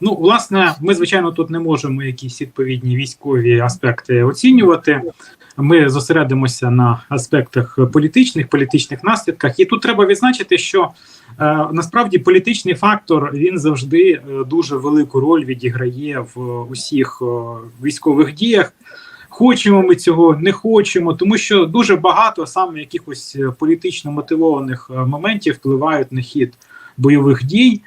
Ну, власне, ми звичайно тут не можемо якісь відповідні військові аспекти оцінювати. Ми зосередимося на аспектах політичних, політичних наслідках. І тут треба відзначити, що е, насправді політичний фактор він завжди е, дуже велику роль відіграє в усіх е, військових діях. Хочемо ми цього, не хочемо, тому що дуже багато саме якихось е, політично мотивованих е, моментів впливають на хід бойових дій.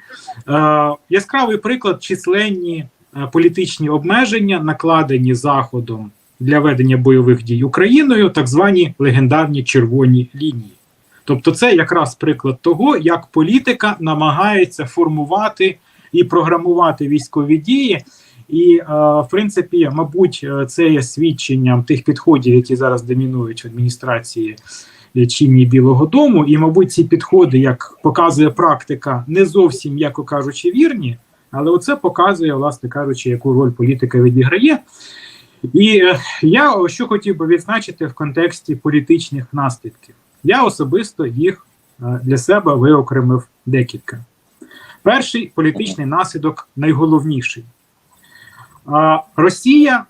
Е, яскравий приклад численні е, політичні обмеження, накладені Заходом для ведення бойових дій Україною, так звані легендарні червоні лінії. Тобто, це якраз приклад того, як політика намагається формувати і програмувати військові дії. І, е, в принципі, мабуть, це є свідченням тих підходів, які зараз домінують в адміністрації чинні Білого Дому. І, мабуть, ці підходи, як показує практика, не зовсім, м'яко кажучи, вірні, але оце показує, власне кажучи, яку роль політика відіграє. І е, я що хотів би відзначити в контексті політичних наслідків. Я особисто їх е, для себе виокремив декілька. Перший політичний наслідок найголовніший. Росія,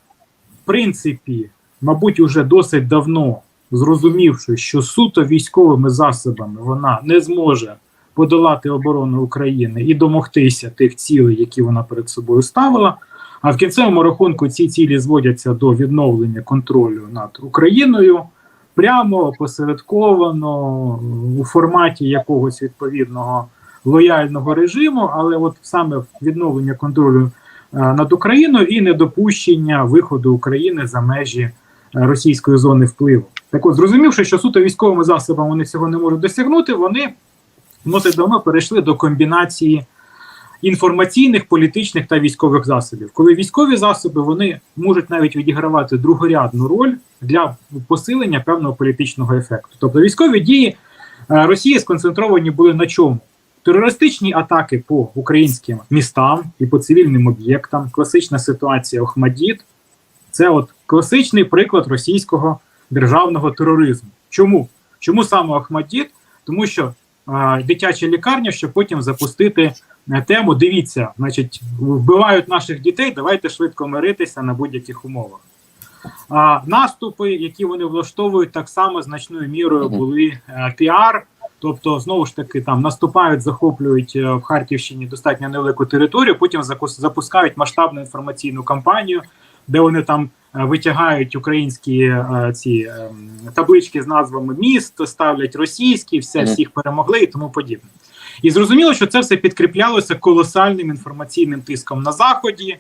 в принципі, мабуть, уже досить давно зрозумівши, що суто військовими засобами вона не зможе подолати оборону України і домогтися тих цілей, які вона перед собою ставила. А в кінцевому рахунку ці цілі зводяться до відновлення контролю над Україною прямо посередковано у форматі якогось відповідного лояльного режиму, але от саме відновлення контролю е, над Україною і недопущення виходу України за межі е, російської зони впливу. Так от, зрозумівши, що суто військовими засобами вони цього не можуть досягнути, вони досить давно перейшли до комбінації інформаційних, політичних та військових засобів. Коли військові засоби вони можуть навіть відігравати другорядну роль для посилення певного політичного ефекту. Тобто військові дії е, Росії сконцентровані були на чому? Терористичні атаки по українським містам і по цивільним об'єктам, класична ситуація Охмадіт це от класичний приклад російського державного тероризму. Чому? Чому саме Охмадіт? Тому що е, дитяча лікарня, щоб потім запустити е, тему. Дивіться, значить, вбивають наших дітей. Давайте швидко миритися на будь-яких умовах. А наступи, які вони влаштовують, так само значною мірою були е, піар. Тобто, знову ж таки, там наступають, захоплюють е, в Харківщині достатньо невелику територію, потім запускають масштабну інформаційну кампанію, де вони там витягають українські е, ці ем, таблички з назвами міст, ставлять російські, все всіх перемогли і тому подібне. І зрозуміло, що це все підкріплялося колосальним інформаційним тиском на заході.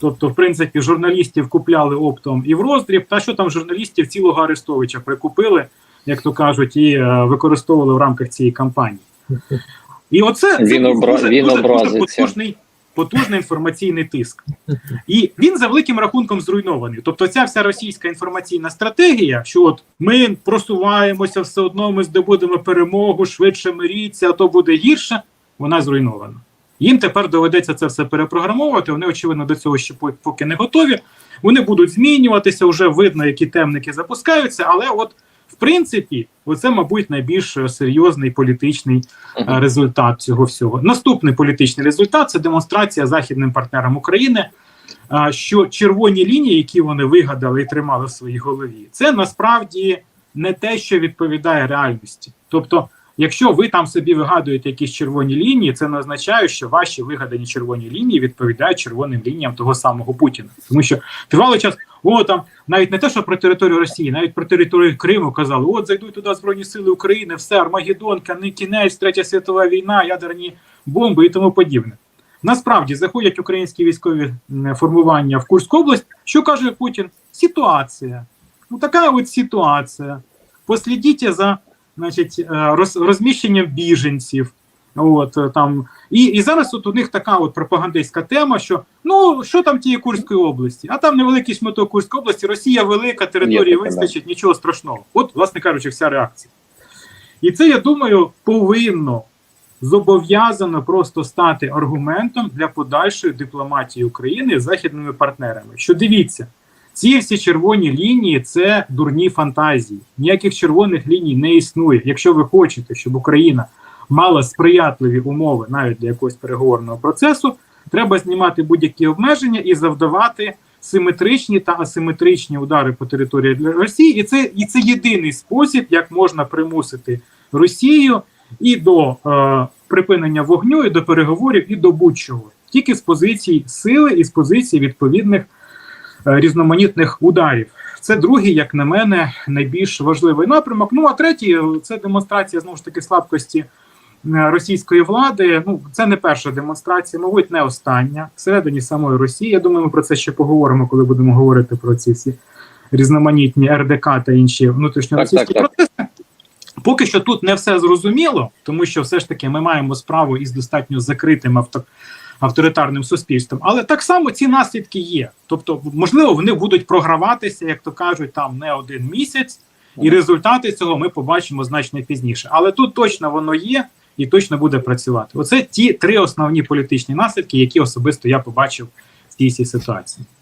Тобто, в принципі, журналістів купляли оптом і в роздріб, та що там журналістів цілого Арестовича прикупили, як то кажуть, і е, використовували в рамках цієї кампанії. І оце Він був обра- дуже, він дуже, дуже потужний, потужний інформаційний тиск. І він за великим рахунком зруйнований. Тобто, ця вся російська інформаційна стратегія, що от ми просуваємося, все одно ми здобудемо перемогу, швидше миріться, а то буде гірше. Вона зруйнована. Їм тепер доведеться це все перепрограмовувати. Вони, очевидно, до цього ще поки не готові. Вони будуть змінюватися, вже видно, які темники запускаються. Але, от, в принципі, оце, мабуть, найбільш серйозний політичний е, результат цього всього. Наступний політичний результат це демонстрація західним партнерам України, е, що червоні лінії, які вони вигадали і тримали в своїй голові, це насправді не те, що відповідає реальності. Тобто, якщо ви там собі вигадуєте якісь червоні лінії, це не означає, що ваші вигадані червоні лінії відповідають червоним лініям того самого Путіна. Тому що тривалий час, о, там навіть не те, що про територію Росії, навіть про територію Криму казали: от зайдуть туди Збройні Сили України, все, Армагеддон, не кінець, третя світова війна, ядерні бомби і тому подібне. Насправді заходять українські військові формування в Курську область. Що каже Путін? Ситуація. Ну така от ситуація. Послідіть за значить, е, роз, розміщенням біженців. От е, там і, і зараз от у них така от пропагандистська тема, що ну що там тієї Курської області, а там невеликий шматок Курської області, Росія велика, території вистачить, нічого страшного. От, власне кажучи, вся реакція. І це, я думаю, повинно зобов'язано просто стати аргументом для подальшої дипломатії України з західними партнерами. Що дивіться, ці всі червоні лінії це дурні фантазії. Ніяких червоних ліній не існує. Якщо ви хочете, щоб Україна мала сприятливі умови навіть для якогось переговорного процесу, треба знімати будь-які обмеження і завдавати симетричні та асиметричні удари по території для Росії, і це і це єдиний спосіб, як можна примусити Росію і до е, припинення вогню, і до переговорів, і до будь-чого. Тільки з позицій сили і з позицій відповідних е, різноманітних ударів. Це другий, як на мене, найбільш важливий напрямок. Ну а третій е, це демонстрація знову ж таки слабкості російської влади. Ну це не перша демонстрація, мабуть, не остання всередині самої Росії. Я думаю, ми про це ще поговоримо, коли будемо говорити про ці всі різноманітні РДК та інші внутрішньоросійські процеси. Поки що тут не все зрозуміло, тому що все ж таки ми маємо справу із достатньо закритим авто, авторитарним суспільством. Але так само ці наслідки є. Тобто, можливо, вони будуть програватися, як то кажуть, там не один місяць, і результати цього ми побачимо значно пізніше. Але тут точно воно є і точно буде працювати. Оце ті три основні політичні наслідки, які особисто я побачив в цій ситуації.